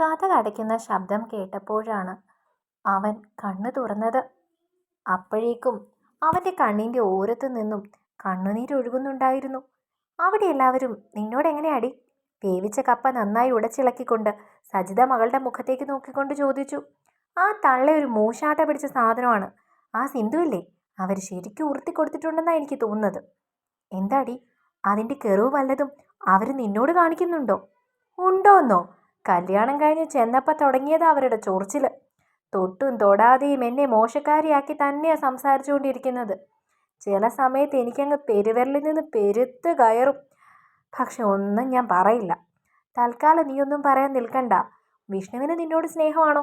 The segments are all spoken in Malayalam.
കഥ ശബ്ദം കേട്ടപ്പോഴാണ് അവൻ കണ്ണു തുറന്നത്. അപ്പോഴേക്കും അവന്റെ കണ്ണിന്റെ ഓരത്തു നിന്നും കണ്ണുനീരൊഴുകുന്നുണ്ടായിരുന്നു അവിടെ എല്ലാവരും നിന്നോട് അടി വേവിച്ച കപ്പ നന്നായി ഉടച്ചിളക്കിക്കൊണ്ട് സജിത മകളുടെ മുഖത്തേക്ക് നോക്കിക്കൊണ്ട് ചോദിച്ചു. ആ തള്ള ഒരു മൂശാട്ട പിടിച്ച സാധനമാണ്. ആ സിന്ധുവില്ലേ അവർ ശരിക്കും ഉറുത്തി കൊടുത്തിട്ടുണ്ടെന്നാണ് എനിക്ക് തോന്നുന്നത്. എന്താടി? അതിന്റെ കെറിവ് വല്ലതും അവർ നിന്നോട് കാണിക്കുന്നുണ്ടോ? ഉണ്ടോന്നോ? കല്യാണം കഴിഞ്ഞ് ചെന്നപ്പോൾ തുടങ്ങിയതാ അവരുടെ ചൊറിച്ചിൽ തൊട്ടും തൊടാതെയും എന്നെ മോശക്കാരിയാക്കി തന്നെയാണ് സംസാരിച്ചുകൊണ്ടിരിക്കുന്നത്. ചില സമയത്ത് എനിക്കങ്ങ് പെരുവിരലിൽ നിന്ന് പെരുത്ത് കയറും. പക്ഷെ ഒന്നും ഞാൻ പറയില്ല. തൽക്കാലം നീയൊന്നും പറയാൻ നിൽക്കണ്ട. വിഷ്ണുവിന് നിന്നോട് സ്നേഹമാണോ?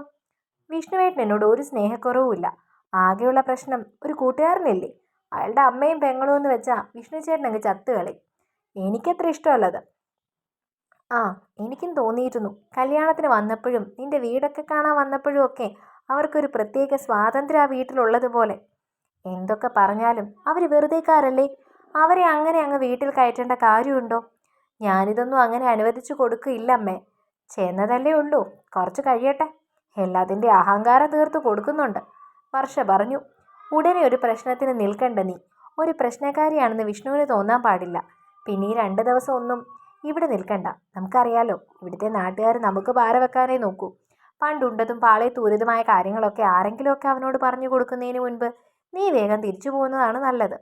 വിഷ്ണുവേട്ടൻ എന്നോട് ഒരു സ്നേഹക്കുറവുമില്ല. ആകെയുള്ള പ്രശ്നം ഒരു കൂട്ടുകാരനില്ലേ? അയാളുടെ അമ്മയും പെങ്ങളും എന്ന് വെച്ചാൽ വിഷ്ണു ചേട്ടൻ അങ്ങ് ചത്തുകളി എനിക്കത്ര ഇഷ്ടമല്ലത്. ആ എനിക്കും തോന്നിയിരുന്നു. കല്യാണത്തിന് വന്നപ്പോഴും നിന്റെ വീടൊക്കെ കാണാൻ വന്നപ്പോഴും ഒക്കെ അവർക്കൊരു പ്രത്യേക സ്വാതന്ത്ര്യം ആ വീട്ടിലുള്ളതുപോലെ. എന്തൊക്കെ പറഞ്ഞാലും അവർ വെറുതെക്കാരല്ലേ? അവരെ അങ്ങനെ അങ്ങ് വീട്ടിൽ കയറ്റേണ്ട കാര്യമുണ്ടോ? ഞാനിതൊന്നും അങ്ങനെ അനുവദിച്ചു കൊടുക്കില്ല അമ്മേ. ചെന്നതല്ലേ ഉള്ളൂ. കുറച്ച് കഴിയട്ടെ. എല്ലാത്തിന്റെ അഹങ്കാരം തീർത്ത് കൊടുക്കുന്നുണ്ട്. വർഷ പറഞ്ഞു ഉടനെ ഒരു പ്രശ്നത്തിന് നിൽക്കണ്ട നീ. ഒരു പ്രശ്നക്കാരിയാണെന്ന് വിഷ്ണുവിന് തോന്നാൻ പാടില്ല. പിന്നെ ഈ രണ്ട് ദിവസം ഒന്നും ഇവിടെ നിൽക്കണ്ട. നമുക്കറിയാലോ ഇവിടുത്തെ നാട്ടുകാർ നമുക്ക് പാര വെക്കാനേ നോക്കൂ. പണ്ടുണ്ടതും പാളെ തൂരിതുമായ കാര്യങ്ങളൊക്കെ ആരെങ്കിലുമൊക്കെ അവനോട് പറഞ്ഞു കൊടുക്കുന്നതിന് മുൻപ് നീ വേഗം തിരിച്ചു പോകുന്നതാണ് നല്ലത്.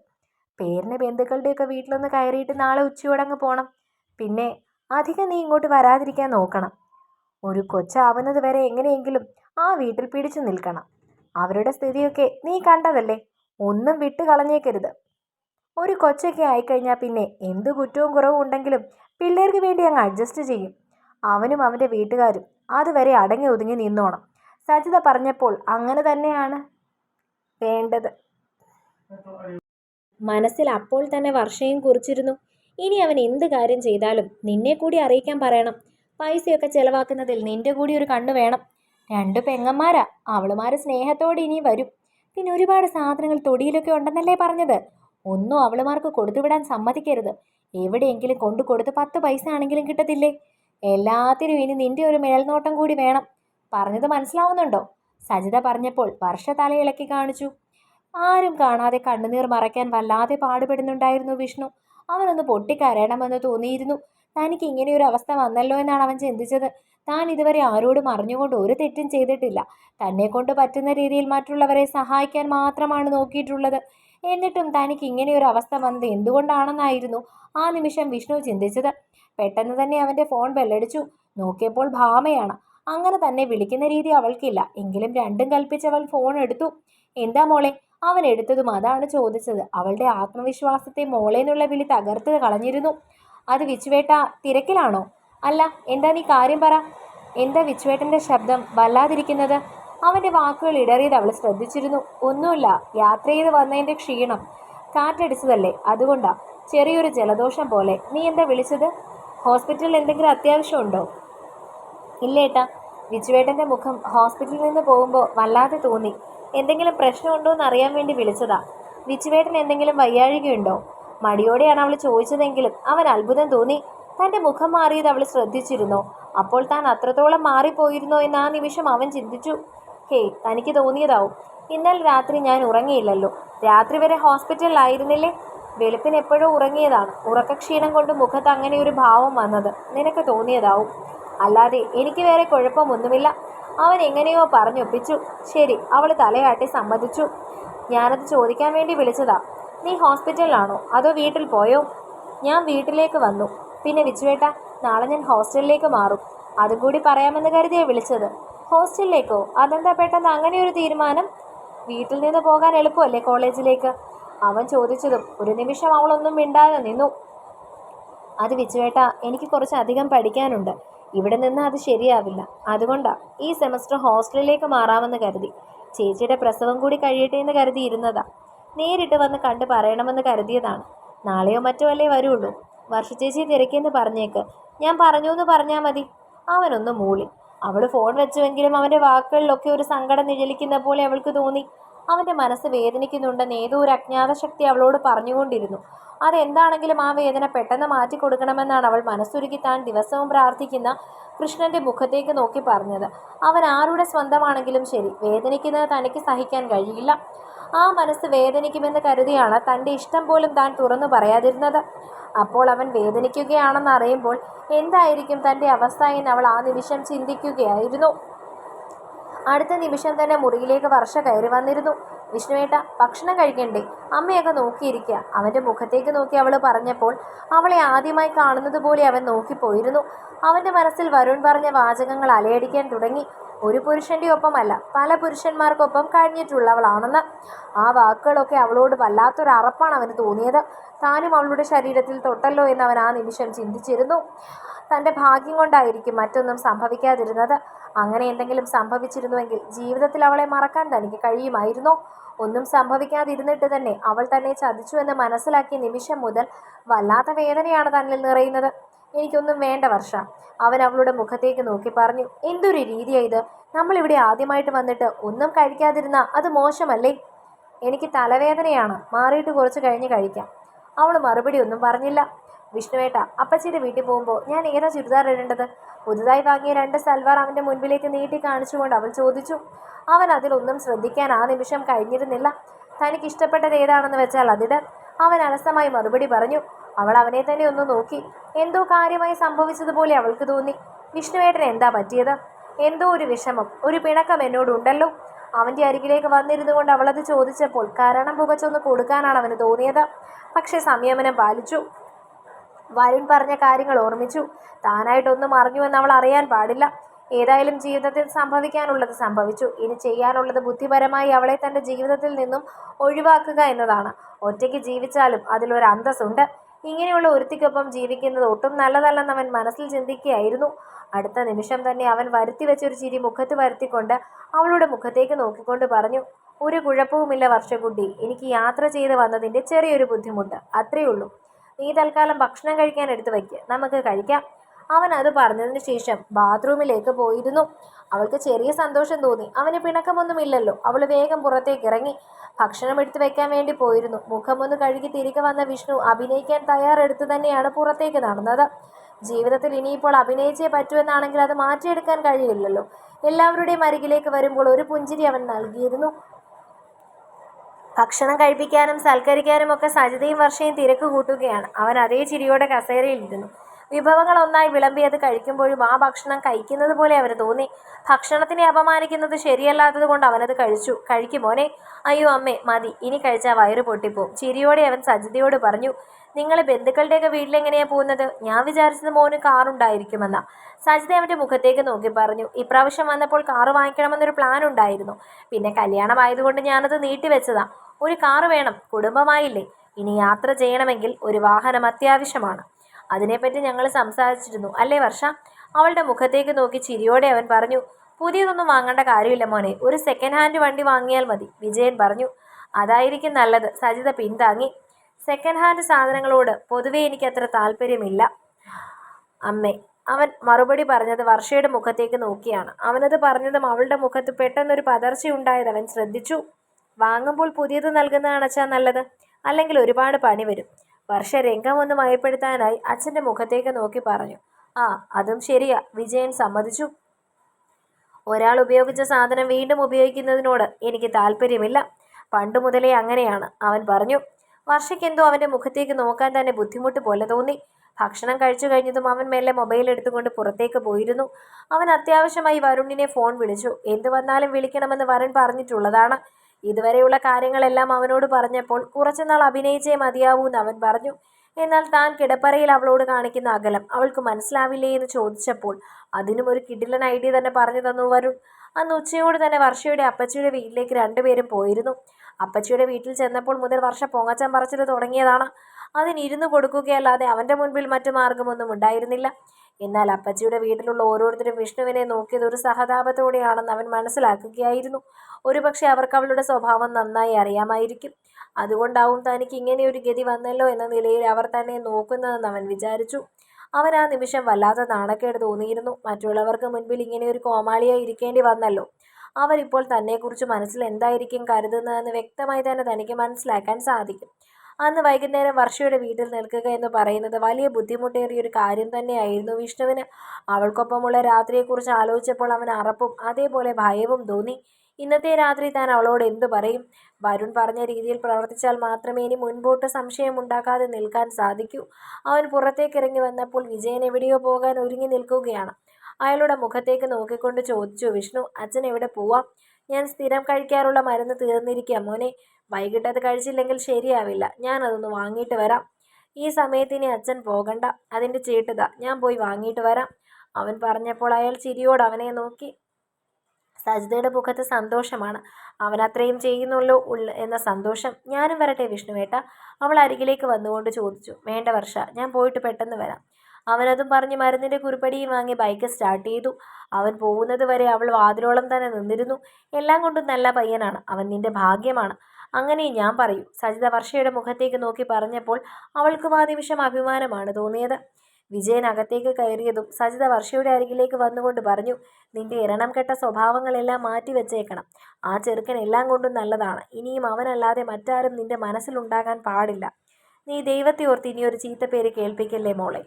പേരിന് ബന്ധുക്കളുടെയൊക്കെ വീട്ടിലൊന്ന് കയറിയിട്ട് നാളെ ഉച്ചയോടങ്ങ് പോകണം പിന്നെ അധികം നീ ഇങ്ങോട്ട് വരാതിരിക്കാൻ നോക്കണം. ഒരു കൊച്ചാവുന്നത് വരെ എങ്ങനെയെങ്കിലും ആ വീട്ടിൽ പിടിച്ചു നിൽക്കണം. അവരുടെ സ്ഥിതിയൊക്കെ നീ കണ്ടതല്ലേ? ഒന്നും വിട്ട് കളഞ്ഞേക്കരുത് ഒരു കൊച്ചൊക്കെ ആയിക്കഴിഞ്ഞാൽ പിന്നെ എന്ത് കുറ്റവും കുറവും ഉണ്ടെങ്കിലും പിള്ളേർക്ക് വേണ്ടി അങ്ങ് അഡ്ജസ്റ്റ് ചെയ്യും. അവനും അവന്റെ വീട്ടുകാരും അതുവരെ അടങ്ങി ഒതുങ്ങി നിന്നോണം. സജിത പറഞ്ഞപ്പോൾ അങ്ങനെ തന്നെയാണ് വേണ്ടത്. മനസ്സിൽ അപ്പോൾ തന്നെ വർഷയും കുറിച്ചിരുന്നു. ഇനി അവൻ എന്ത് കാര്യം ചെയ്താലും നിന്നെ കൂടി അറിയിക്കാൻ പറയണം. പൈസയൊക്കെ ചെലവാക്കുന്നതിൽ നിന്റെ കൂടി ഒരു കണ്ണ് വേണം. രണ്ട് പെങ്ങന്മാരാ അവളുമാര് സ്നേഹത്തോടെ ഇനി വരും. പിന്നെ ഒരുപാട് സാധനങ്ങൾ തൊടിയിലൊക്കെ ഉണ്ടെന്നല്ലേ പറഞ്ഞത്? ഒന്നും അവളുമാർക്ക് കൊടുത്തുവിടാൻ സമ്മതിക്കരുത്. എവിടെയെങ്കിലും കൊണ്ടു കൊടുത്ത് പത്ത് പൈസ ആണെങ്കിലും കിട്ടത്തില്ലേ? എല്ലാത്തിനും ഇനി നിന്റെ ഒരു മേൽനോട്ടം കൂടി വേണം. പറഞ്ഞത് മനസ്സിലാവുന്നുണ്ടോ? സജിത പറഞ്ഞപ്പോൾ വർഷ തലയിളക്കി കാണിച്ചു. ആരും കാണാതെ കണ്ണുനീർ മറയ്ക്കാൻ വല്ലാതെ പാടുപെടുന്നുണ്ടായിരുന്നു വിഷ്ണു. അവനൊന്ന് പൊട്ടിക്കരയണമെന്ന് തോന്നിയിരുന്നു. തനിക്ക് ഇങ്ങനെ ഒരു അവസ്ഥ വന്നല്ലോ എന്നാണ് അവൻ ചിന്തിച്ചത്. താൻ ഇതുവരെ ആരോടും അറിഞ്ഞുകൊണ്ട് ഒരു തെറ്റും ചെയ്തിട്ടില്ല. തന്നെ കൊണ്ട് പറ്റുന്ന രീതിയിൽ മറ്റുള്ളവരെ സഹായിക്കാൻ മാത്രമാണ് നോക്കിയിട്ടുള്ളത്. എന്നിട്ടും തനിക്ക് ഇങ്ങനെയൊരു അവസ്ഥ വന്നത് എന്തുകൊണ്ടാണെന്നായിരുന്നു ആ നിമിഷം വിഷ്ണു ചിന്തിച്ചത്. പെട്ടെന്ന് തന്നെ അവന്റെ ഫോൺ ബെല്ലടിച്ചു. നോക്കിയപ്പോൾ ഭാമയാണ്. അങ്ങനെ തന്നെ വിളിക്കുന്ന രീതി അവൾക്കില്ല. എങ്കിലും രണ്ടും കൽപ്പിച്ചവൾ ഫോൺ എടുത്തു. എന്താ മോളെ? അവൻ എടുത്തതും അതാണ് ചോദിച്ചത്. അവളുടെ ആത്മവിശ്വാസത്തെ മോളെ എന്നുള്ള വിളി തകർത്ത് കളഞ്ഞിരുന്നു. അത് വിച്ചുവേട്ട തിരക്കിലാണോ? അല്ല എന്താ നീ കാര്യം പറ. എന്താ വിച്ചുവേട്ടന്റെ ശബ്ദം? വല്ലാതിരിക്കുന്നത്? അവന്റെ വാക്കുകൾ ഇടറിയത് അവൾ ശ്രദ്ധിച്ചിരുന്നു. ഒന്നുമില്ല യാത്ര ചെയ്ത് വന്നതിന്റെ ക്ഷീണം കാറ്റടിച്ചതല്ലേ? അതുകൊണ്ടാ ചെറിയൊരു ജലദോഷം പോലെ. നീ എന്താ വിളിച്ചത്? ഹോസ്പിറ്റലിൽ എന്തെങ്കിലും അത്യാവശ്യമുണ്ടോ? ഇല്ലേട്ടാ വിജുവേട്ടന്റെ മുഖം ഹോസ്പിറ്റലിൽ നിന്ന് പോകുമ്പോൾ വല്ലാതെ തോന്നി. എന്തെങ്കിലും പ്രശ്നമുണ്ടോ എന്ന് അറിയാൻ വേണ്ടി വിളിച്ചതാ. വിജുവേട്ടൻ എന്തെങ്കിലും വയ്യാഴികയുണ്ടോ? മടിയോടെയാണ് അവൾ ചോദിച്ചതെങ്കിലും അവൻ അത്ഭുതം തോന്നി. തന്റെ മുഖം മാറിയത് അവൾ ശ്രദ്ധിച്ചിരുന്നോ. അപ്പോൾ താൻ അത്രത്തോളം മാറിപ്പോയിരുന്നോ എന്ന് ആ നിമിഷം അവൻ ചിന്തിച്ചു. ഹേയ് തനിക്ക് തോന്നിയതാവും. ഇന്നലെ രാത്രി ഞാൻ ഉറങ്ങിയില്ലല്ലോ. രാത്രി വരെ ഹോസ്പിറ്റലിലായിരുന്നില്ലേ? വെളുപ്പിന് എപ്പോഴോ ഉറങ്ങിയതാണ്. ഉറക്കക്ഷീണം കൊണ്ട് മുഖത്ത് അങ്ങനെ ഒരു ഭാവം വന്നത് നിനക്ക് തോന്നിയതാവും. അല്ലാതെ എനിക്ക് വേറെ കുഴപ്പമൊന്നുമില്ല. അവൻ എങ്ങനെയോ പറഞ്ഞൊപ്പിച്ചു. ശരി അവൾ തലയാട്ടി സമ്മതിച്ചു. ഞാനത് ചോദിക്കാൻ വേണ്ടി വിളിച്ചതാ. നീ ഹോസ്പിറ്റലിലാണോ? അതോ വീട്ടിൽ പോയോ? ഞാൻ വീട്ടിലേക്ക് വന്നു. പിന്നെ വിച്ചുവേട്ട നാളെ ഞാൻ ഹോസ്റ്റലിലേക്ക് മാറും. അതും കൂടി പറയാമെന്ന് കരുതിയാണ് വിളിച്ചത്. ഹോസ്റ്റലിലേക്കോ? അതെന്താ പെട്ടെന്ന് അങ്ങനെ ഒരു തീരുമാനം? വീട്ടിൽ നിന്ന് പോകാൻ എളുപ്പമല്ലേ കോളേജിലേക്ക്? അവൻ ചോദിച്ചതും ഒരു നിമിഷം അവളൊന്നും മിണ്ടാതെ നിന്നു. അത് വിച്ചുവേട്ട എനിക്ക് കുറച്ച് അധികം പഠിക്കാനുണ്ട്. ഇവിടെ നിന്ന് അത് ശരിയാവില്ല. അതുകൊണ്ടാ ഈ സെമസ്റ്റർ ഹോസ്റ്റലിലേക്ക് മാറാമെന്ന് കരുതി. ചേച്ചിയുടെ പ്രസവം കൂടി കഴിയട്ടെ എന്ന് കരുതി ഇരുന്നതാ നേരിട്ട് വന്ന് കണ്ട് പറയണമെന്ന് കരുതിയതാണ്. നാളെയോ മറ്റോ അല്ലേ വരുള്ളൂ? വർഷ ചേച്ചി തിരക്കിയെന്ന് പറഞ്ഞേക്ക്. ഞാൻ പറഞ്ഞു എന്ന് പറഞ്ഞാൽ മതി. അവനൊന്ന് മൂളി. അവൾ ഫോൺ വെച്ചുവെങ്കിലും അവന്റെ വാക്കുകളിലൊക്കെ ഒരു സങ്കടം നിഴലിക്കുന്ന പോലെ അവൾക്ക് തോന്നി. അവന്റെ മനസ്സ് വേദനിക്കുന്നുണ്ടെന്ന് ഏതോ ഒരു അജ്ഞാത ശക്തി അവളോട് പറഞ്ഞുകൊണ്ടിരുന്നു. അതെന്താണെങ്കിലും ആ വേദന പെട്ടെന്ന് മാറ്റിക്കൊടുക്കണമെന്നാണ് അവൾ മനസ്സൊരുക്കി താൻ ദിവസവും പ്രാർത്ഥിക്കുന്ന കൃഷ്ണന്റെ മുഖത്തേക്ക് നോക്കി പറഞ്ഞത്. അവൻ ആരുടെ സ്വന്തമാണെങ്കിലും ശരി വേദനിക്കുന്നത് തനിക്ക് സഹിക്കാൻ കഴിയില്ല. ആ മനസ്സ് വേദനിക്കുമെന്ന് കരുതിയാണ് തന്റെ ഇഷ്ടം പോലും താൻ തുറന്നു പറയാതിരുന്നത്. അപ്പോൾ അവൻ വേദനിക്കുകയാണെന്ന് അറിയുമ്പോൾ എന്തായിരിക്കും തന്റെ അവസ്ഥ എന്ന് അവൾ ആ നിമിഷം ചിന്തിക്കുകയായിരുന്നു. അടുത്ത നിമിഷം തന്നെ മുറിയിലേക്ക് വർഷ കയറി വന്നിരുന്നു. വിഷ്ണുവേട്ട ഭക്ഷണം കഴിക്കണ്ടേ? അമ്മയൊക്കെ നോക്കിയിരിക്കുക. അവന്റെ മുഖത്തേക്ക് നോക്കി അവൾ പറഞ്ഞപ്പോൾ അവളെ ആദ്യമായി കാണുന്നത് പോലെ അവൻ നോക്കിപ്പോയിരുന്നു. അവന്റെ മനസ്സിൽ വരുൺ പറഞ്ഞ വാചകങ്ങൾ അലയടിക്കാൻ തുടങ്ങി. ഒരു പുരുഷന്റെ ഒപ്പമല്ല പല പുരുഷന്മാർക്കൊപ്പം കഴിഞ്ഞിട്ടുള്ളവളാണെന്ന്. ആ വാക്കുകളൊക്കെ അവളോട് വല്ലാത്തൊരു അറപ്പാണ് അവന് തോന്നിയത്. താനും അവളുടെ ശരീരത്തിൽ തൊട്ടല്ലോ എന്ന് അവൻ ആ നിമിഷം ചിന്തിച്ചിരുന്നു. തന്റെ ഭാഗ്യം കൊണ്ടായിരിക്കും മറ്റൊന്നും സംഭവിക്കാതിരുന്നത്. അങ്ങനെ എന്തെങ്കിലും സംഭവിച്ചിരുന്നുവെങ്കിൽ ജീവിതത്തിൽ അവളെ മറക്കാൻ തനിക്ക് കഴിയുമായിരുന്നു? ഒന്നും സംഭവിക്കാതിരുന്നിട്ട് തന്നെ അവൾ തന്നെ ചതിച്ചു എന്ന് മനസ്സിലാക്കിയ നിമിഷം മുതൽ വല്ലാത്ത വേദനയാണ് തന്നിൽ നിറയുന്നത്. എനിക്കൊന്നും വേണ്ട വർഷ. അവൻ അവളുടെ മുഖത്തേക്ക് നോക്കി പറഞ്ഞു എന്തൊരു രീതിയാണ് ഇത്? നമ്മളിവിടെ ആദ്യമായിട്ട് വന്നിട്ട് ഒന്നും കഴിക്കാതിരുന്ന അത് മോശമല്ലേ? എനിക്ക് തലവേദനയാണ്. മാറിയിട്ട് കുറച്ച് കഴിഞ്ഞ് കഴിക്കാം. അവൾ മറുപടി ഒന്നും പറഞ്ഞില്ല. വിഷ്ണുവേട്ട അപ്പച്ചിയുടെ വീട്ടിൽ പോകുമ്പോൾ ഞാൻ ഏതാ ചുരിദാർ ഇടേണ്ടത്? പുതുതായി വാങ്ങിയ രണ്ട് സൽവാർ അവന്റെ മുൻപിലേക്ക് നീട്ടി കാണിച്ചുകൊണ്ട് അവൾ ചോദിച്ചു. അവൻ അതിലൊന്നും ശ്രദ്ധിക്കാൻ ആ നിമിഷം കഴിഞ്ഞിരുന്നില്ല. തനിക്ക് ഇഷ്ടപ്പെട്ടത് ഏതാണെന്ന് വെച്ചാൽ അതിട്. അവൻ അലസമായി മറുപടി പറഞ്ഞു അവൾ അവനെ തന്നെ ഒന്ന് നോക്കി. എന്തോ കാര്യമായി സംഭവിച്ചതുപോലെ അവൾക്ക് തോന്നി. വിഷ്ണുവേട്ടൻ എന്താ പറ്റിയത്? എന്തോ ഒരു വിഷമം ഒരു പിണക്കം എന്നോടുണ്ടല്ലോ അവന്റെ അരികിലേക്ക് വന്നിരുന്നു കൊണ്ട് അവളത് ചോദിച്ചപ്പോൾ കാരണം പുകച്ചൊന്ന് കൊടുക്കാനാണ് അവന് തോന്നിയത്. പക്ഷേ സംയമനം പാലിച്ചു. വരുൺ പറഞ്ഞ കാര്യങ്ങൾ ഓർമ്മിച്ചു. താനായിട്ടൊന്നും അറിഞ്ഞുവെന്ന് അവൾ അറിയാൻ പാടില്ല. ഏതായാലും ജീവിതത്തിൽ സംഭവിക്കാനുള്ളത് സംഭവിച്ചു. ഇനി ചെയ്യാനുള്ളത് ബുദ്ധിപരമായി അവളെ തന്റെ ജീവിതത്തിൽ നിന്നും ഒഴിവാക്കുക എന്നതാണ്. ഒറ്റയ്ക്ക് ജീവിച്ചാലും അതിലൊരു അന്തസ്സുണ്ട്. ഇങ്ങനെയുള്ള ഒരുത്തിക്കൊപ്പം ജീവിക്കുന്നത് ഒട്ടും നല്ലതല്ലെന്ന് അവൻ മനസ്സിൽ ചിന്തിക്കുകയായിരുന്നു. അടുത്ത നിമിഷം തന്നെ അവൻ വരുത്തി വെച്ചൊരു ചിരി മുഖത്ത് വരുത്തിക്കൊണ്ട് അവളുടെ മുഖത്തേക്ക് നോക്കിക്കൊണ്ട് പറഞ്ഞു ഒരു കുഴപ്പവുമില്ല വർഷക്കുട്ടി. എനിക്ക് യാത്ര ചെയ്ത് വന്നതിന്റെ ചെറിയൊരു ബുദ്ധിമുട്ട്. അത്രയേ ഉള്ളൂ. നീ തൽക്കാലം ഭക്ഷണം കഴിക്കാൻ എടുത്തു വയ്ക്ക്. നമുക്ക് കഴിക്കാം. അവൻ അത് പറഞ്ഞതിന് ശേഷം ബാത്റൂമിലേക്ക് പോയിരുന്നു. അവൾക്ക് ചെറിയ സന്തോഷം തോന്നി. അവന് പിണക്കമൊന്നുമില്ലല്ലോ. അവൾ വേഗം പുറത്തേക്ക് ഇറങ്ങി. ഭക്ഷണം എടുത്തു വെക്കാൻ വേണ്ടി പോയിരുന്നു. മുഖമൊന്ന് കഴുകി തിരികെ വന്ന വിഷ്ണു അഭിനയിക്കാൻ തയ്യാറെടുത്ത് തന്നെയാണ് പുറത്തേക്ക് നടന്നത്. ജീവിതത്തിൽ ഇനിയിപ്പോൾ അഭിനയിച്ചേ പറ്റുമെന്നാണെങ്കിൽ അത് മാറ്റിയെടുക്കാൻ കഴിയില്ലല്ലോ. എല്ലാവരുടെയും അരികിലേക്ക് വരുമ്പോൾ ഒരു പുഞ്ചിരി അവൻ നൽകിയിരുന്നു. ഭക്ഷണം കഴിപ്പിക്കാനും സൽക്കരിക്കാനും ഒക്കെ സജിതയും വർഷയും തിരക്ക് കൂട്ടുകയാണ്. അവൻ അതേ ചിരിയോടെ കസേരയിലിരുന്നു വിഭവങ്ങൾ ഒന്നായി വിളമ്പിയത് കഴിക്കുമ്പോഴും ആ ഭക്ഷണം കഴിക്കുന്നത് പോലെ അവന് തോന്നി. ഭക്ഷണത്തിനെ അപമാനിക്കുന്നത് ശരിയല്ലാത്തത് കൊണ്ട് അവനത് കഴിച്ചു. കഴിക്കുമോനെ അയ്യോ അമ്മേ മതി. ഇനി കഴിച്ചാൽ വയറ് പൊട്ടിപ്പോവും. ചിരിയോടെ അവൻ സജിതയോട് പറഞ്ഞു നിങ്ങൾ ബന്ധുക്കളുടെയൊക്കെ വീട്ടിലെങ്ങനെയാ പോകുന്നത്? ഞാൻ വിചാരിച്ചത് മോന് കാറുണ്ടായിരിക്കുമെന്ന സജിത അവന്റെ മുഖത്തേക്ക് നോക്കി പറഞ്ഞു ഇപ്രാവശ്യം വന്നപ്പോൾ കാറ് വാങ്ങിക്കണമെന്നൊരു പ്ലാൻ ഉണ്ടായിരുന്നു. പിന്നെ കല്യാണമായതുകൊണ്ട് ഞാനത് നീട്ടിവെച്ചതാ. ഒരു കാറ് വേണം. കുടുംബമായില്ലേ? ഇനി യാത്ര ചെയ്യണമെങ്കിൽ ഒരു വാഹനം അത്യാവശ്യമാണ്. അതിനെപ്പറ്റി ഞങ്ങൾ സംസാരിച്ചിരുന്നു. അല്ലേ വർഷ? അവളുടെ മുഖത്തേക്ക് നോക്കി ചിരിയോടെ അവൻ പറഞ്ഞു പുതിയതൊന്നും വാങ്ങേണ്ട കാര്യമില്ല മോനെ. ഒരു സെക്കൻഡ് ഹാൻഡ് വണ്ടി വാങ്ങിയാൽ മതി വിജയൻ പറഞ്ഞു. അതായിരിക്കും നല്ലത് സജിത പിന്താങ്ങി. സെക്കൻഡ് ഹാൻഡ് സാധനങ്ങളോട് പൊതുവേ എനിക്ക് അത്ര താല്പര്യമില്ല അമ്മേ. അവൻ മറുപടി പറഞ്ഞത് വർഷയുടെ മുഖത്തേക്ക് നോക്കിയാണ്. അവനത് പറഞ്ഞതും അവളുടെ മുഖത്ത് പെട്ടെന്നൊരു പതർച്ചയുണ്ടായത് അവൻ ശ്രദ്ധിച്ചു. വാങ്ങുമ്പോൾ പുതിയത് നൽകുന്നതാണ് നല്ലത്? അല്ലെങ്കിൽ ഒരുപാട് പണി വരും. വർഷ ഒന്ന് മയപ്പെടുത്താനായി അച്ഛന്റെ മുഖത്തേക്ക് നോക്കി പറഞ്ഞു. ആ അതും ശരിയാ. വിജയൻ സമ്മതിച്ചു. ഒരാൾ ഉപയോഗിച്ച സാധനം വീണ്ടും ഉപയോഗിക്കുന്നതിനോട് എനിക്ക് താല്പര്യമില്ല. പണ്ട് മുതലേ അങ്ങനെയാണ് അവൻ പറഞ്ഞു. വർഷയ്ക്കെന്തോ അവന്റെ മുഖത്തേക്ക് നോക്കാൻ തന്നെ ബുദ്ധിമുട്ട് പോലെ തോന്നി. ഭക്ഷണം കഴിച്ചു കഴിഞ്ഞതും അവൻ മെല്ലെ മൊബൈൽ എടുത്തുകൊണ്ട് പുറത്തേക്ക് പോയിരുന്നു. അവൻ അത്യാവശ്യമായി വരുണിനെ ഫോൺ വിളിച്ചു. എന്ത് വന്നാലും വിളിക്കണമെന്ന് വരുൺ പറഞ്ഞിട്ടുള്ളതാണ്. ഇതുവരെയുള്ള കാര്യങ്ങളെല്ലാം അവനോട് പറഞ്ഞപ്പോൾ കുറച്ചുനാൾ അഭിനയിച്ചേ മതിയാവൂ എന്ന് അവൻ പറഞ്ഞു. എന്നാൽ താൻ കിടപ്പറയിൽ അവളോട് കാണിക്കുന്ന അകലം അവൾക്ക് മനസ്സിലാവില്ലേ എന്ന് ചോദിച്ചപ്പോൾ അതിനും ഒരു കിടിലൻ ഐഡിയ തന്നെ പറഞ്ഞു തന്നു വരുൺ. അന്ന് ഉച്ചയോട് തന്നെ വർഷയുടെ അപ്പച്ചിയുടെ വീട്ടിലേക്ക് രണ്ടുപേരും പോയിരുന്നു. അപ്പച്ചിയുടെ വീട്ടിൽ ചെന്നപ്പോൾ മുതൽ വർഷ പൊങ്ങച്ചം പറച്ചിൽ തുടങ്ങിയതാണ്. അതിന് ഇരുന്ന് കൊടുക്കുകയല്ലാതെ അവന്റെ മുൻപിൽ മറ്റു മാർഗമൊന്നും ഉണ്ടായിരുന്നില്ല. എന്നാൽ അപ്പച്ചിയുടെ വീട്ടിലുള്ള ഓരോരുത്തരും വിഷ്ണുവിനെ നോക്കിയത് ഒരു സഹതാപത്തോടെയാണെന്ന് അവൻ മനസ്സിലാക്കുകയായിരുന്നു. ഒരുപക്ഷെ അവർക്ക് അവളുടെ സ്വഭാവം നന്നായി അറിയാമായിരിക്കും. അതുകൊണ്ടാവും തനിക്ക് ഇങ്ങനെ ഒരു ഗതി വന്നല്ലോ എന്ന നിലയിൽ അവർ തന്നെ നോക്കുന്നതെന്ന് അവൻ വിചാരിച്ചു. അവൻ ആ നിമിഷം വല്ലാത്ത നാണക്കേട് തോന്നിയിരുന്നു. മറ്റുള്ളവർക്ക് മുൻപിൽ ഇങ്ങനെ ഒരു കോമാളിയായി ഇരിക്കേണ്ടി വന്നല്ലോ. അവരിപ്പോൾ തന്നെക്കുറിച്ച് മനസ്സിൽ എന്തായിരിക്കും കരുതുന്നതെന്ന് വ്യക്തമായി തന്നെ തനിക്ക് മനസ്സിലാക്കാൻ സാധിക്കും. അന്ന് വൈകുന്നേരം വർഷയുടെ വീട്ടിൽ നിൽക്കുക എന്ന് പറയുന്നത് വലിയ ബുദ്ധിമുട്ടേറിയ ഒരു കാര്യം തന്നെയായിരുന്നു വിഷ്ണുവിന്. അവൾക്കൊപ്പമുള്ള രാത്രിയെക്കുറിച്ച് ആലോചിച്ചപ്പോൾ അവൻ അറപ്പും അതേപോലെ ഭയവും തോന്നി. ഇന്നത്തെ രാത്രി താൻ അവളോട് എന്തു പറയും? വരുൺ പറഞ്ഞ രീതിയിൽ പ്രവർത്തിച്ചാൽ മാത്രമേ ഇനി മുൻപോട്ട് സംശയമുണ്ടാക്കാതെ നിൽക്കാൻ സാധിക്കൂ. അവൻ പുറത്തേക്ക് ഇറങ്ങി വന്നപ്പോൾ വിജയൻ എവിടെയോ പോകാൻ ഒരുങ്ങി നിൽക്കുകയാണ്. അയാളുടെ മുഖത്തേക്ക് നോക്കിക്കൊണ്ട് ചോദിച്ചു വിഷ്ണു അച്ഛൻ എവിടെ പോവാം? ഞാൻ സ്ഥിരം കഴിക്കാറുള്ള മരുന്ന് തീർന്നിരിക്കുക മോനെ. വൈകിട്ട് അത് കഴിച്ചില്ലെങ്കിൽ ശരിയാവില്ല. ഞാൻ അതൊന്ന് വാങ്ങിയിട്ട് വരാം. ഈ സമയത്ത് ഇനി അച്ഛൻ പോകണ്ട. അതിന്റെ ചീട്ടിതാ. ഞാൻ പോയി വാങ്ങിയിട്ട് വരാം. അവൻ പറഞ്ഞപ്പോൾ അയാൾ ചിരിയോട് അവനെ നോക്കി. സജിതയുടെ മുഖത്ത് സന്തോഷമാണ്. അവൻ അത്രയും ചെയ്യുന്നുള്ളൂ ഉള്ള എന്ന സന്തോഷം. ഞാനും വരട്ടെ വിഷ്ണുവേട്ട. അവൾ അരികിലേക്ക് വന്നുകൊണ്ട് ചോദിച്ചു. വേണ്ട വർഷ ഞാൻ പോയിട്ട് പെട്ടെന്ന് വരാം. അവനതും പറഞ്ഞ് മരുന്നിന്റെ കുറിപ്പടിയും വാങ്ങി ബൈക്ക് സ്റ്റാർട്ട് ചെയ്തു. അവൻ പോകുന്നത് വരെ അവൾ വാതിലോളം തന്നെ നിന്നിരുന്നു. എല്ലാം കൊണ്ടും നല്ല പയ്യനാണ്. അവൻ നിന്റെ ഭാഗ്യമാണ്. അങ്ങനെ ഞാൻ പറയൂ. സജിത വർഷയുടെ മുഖത്തേക്ക് നോക്കി പറഞ്ഞപ്പോൾ അവൾക്കും ആ നിമിഷം അഭിമാനമാണ് തോന്നിയത്. വിജയൻ അകത്തേക്ക് കയറിയതും സജിത വർഷയുടെ അരികിലേക്ക് വന്നുകൊണ്ട് പറഞ്ഞു നിന്റെ ഇരണം കെട്ട സ്വഭാവങ്ങളെല്ലാം മാറ്റി വെച്ചേക്കണം. ആ ചെറുക്കൻ എല്ലാം കൊണ്ടും നല്ലതാണ്. ഇനിയും അവനല്ലാതെ മറ്റാരും നിന്റെ മനസ്സിലുണ്ടാകാൻ പാടില്ല. നീ ദൈവത്തെ ഓർത്ത് ഇനി ഒരു ചീത്തപ്പേര് കേൾപ്പിക്കല്ലേ മോളെ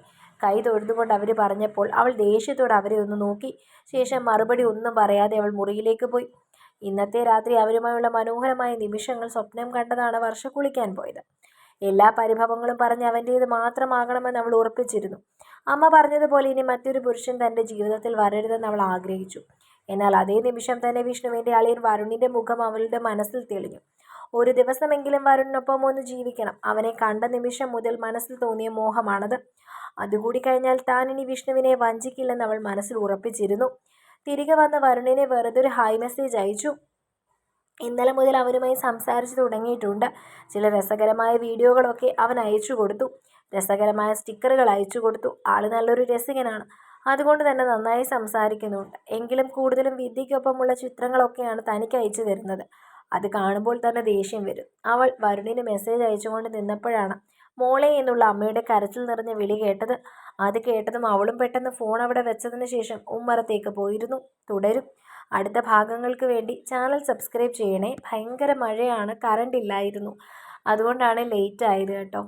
കൈ തൊഴുതുകൊണ്ട് അവർ പറഞ്ഞപ്പോൾ അവൾ ദേഷ്യത്തോടെ അവരെ ഒന്ന് നോക്കി. ശേഷം മറുപടി ഒന്നും പറയാതെ അവൾ മുറിയിലേക്ക് പോയി. ഇന്നത്തെ രാത്രി അവരുമായുള്ള മനോഹരമായ നിമിഷങ്ങൾ സ്വപ്നം കണ്ടതാണ് വർഷ കുളിക്കാൻ പോയത്. എല്ലാ പരിഭവങ്ങളും പറഞ്ഞ് അവന്റേത് മാത്രമാകണമെന്ന് അവൾ ഉറപ്പിച്ചിരുന്നു. അമ്മ പറഞ്ഞതുപോലെ ഇനി മറ്റൊരു പുരുഷൻ തന്റെ ജീവിതത്തിൽ വരരുതെന്ന് അവൾ ആഗ്രഹിച്ചു. എന്നാൽ അതേ നിമിഷം തന്നെ വിഷ്ണുവിന്റെ അളിയൻ വരുണിന്റെ മുഖം അവളുടെ മനസ്സിൽ തെളിഞ്ഞു. ഒരു ദിവസമെങ്കിലും വരുണിനൊപ്പം ഒന്ന് ജീവിക്കണം. അവനെ കണ്ട നിമിഷം മുതൽ മനസ്സിൽ തോന്നിയ മോഹമാണത്. അതുകൂടി കഴിഞ്ഞാൽ താൻ ഇനി വിഷ്ണുവിനെ വഞ്ചിക്കില്ലെന്ന് അവൾ മനസ്സിൽ ഉറപ്പിച്ചിരുന്നു. തിരികെ വന്ന വരുണിനെ വെറുതെ ഒരു ഹായ് മെസ്സേജ് അയച്ചു. ഇന്നലെ മുതൽ അവനുമായി സംസാരിച്ചു തുടങ്ങിയിട്ടുണ്ട്. ചില രസകരമായ വീഡിയോകളൊക്കെ അവൻ അയച്ചു കൊടുത്തു. രസകരമായ സ്റ്റിക്കറുകൾ അയച്ചു കൊടുത്തു. ആൾ നല്ലൊരു രസികനാണ്. അതുകൊണ്ട് തന്നെ നന്നായി സംസാരിക്കുന്നുണ്ട്. എങ്കിലും കൂടുതലും വിദ്യയ്ക്കൊപ്പമുള്ള ചിത്രങ്ങളൊക്കെയാണ് തനിക്ക് അയച്ചു തരുന്നത്. അത് കാണുമ്പോൾ തന്നെ ദേഷ്യം വരും. അവൾ വരുണിന് മെസ്സേജ് അയച്ചുകൊണ്ട് നിന്നപ്പോഴാണ് മോളെ എന്നുള്ള അമ്മയുടെ കരച്ചിൽ നിറഞ്ഞ വിളി കേട്ടത്. അത് കേട്ടതും അവളും പെട്ടെന്ന് ഫോൺ അവിടെ വെച്ചതിന് ശേഷം ഉമ്മറത്തേക്ക് പോയിരുന്നു. തുടരും. അടുത്ത ഭാഗങ്ങൾക്ക് വേണ്ടി ചാനൽ സബ്സ്ക്രൈബ് ചെയ്യണേ. ഭയങ്കര മഴയാണ് കറണ്ട് ഇല്ലായിരുന്നു. അതുകൊണ്ടാണ് ലേറ്റ് ആയത് കേട്ടോ.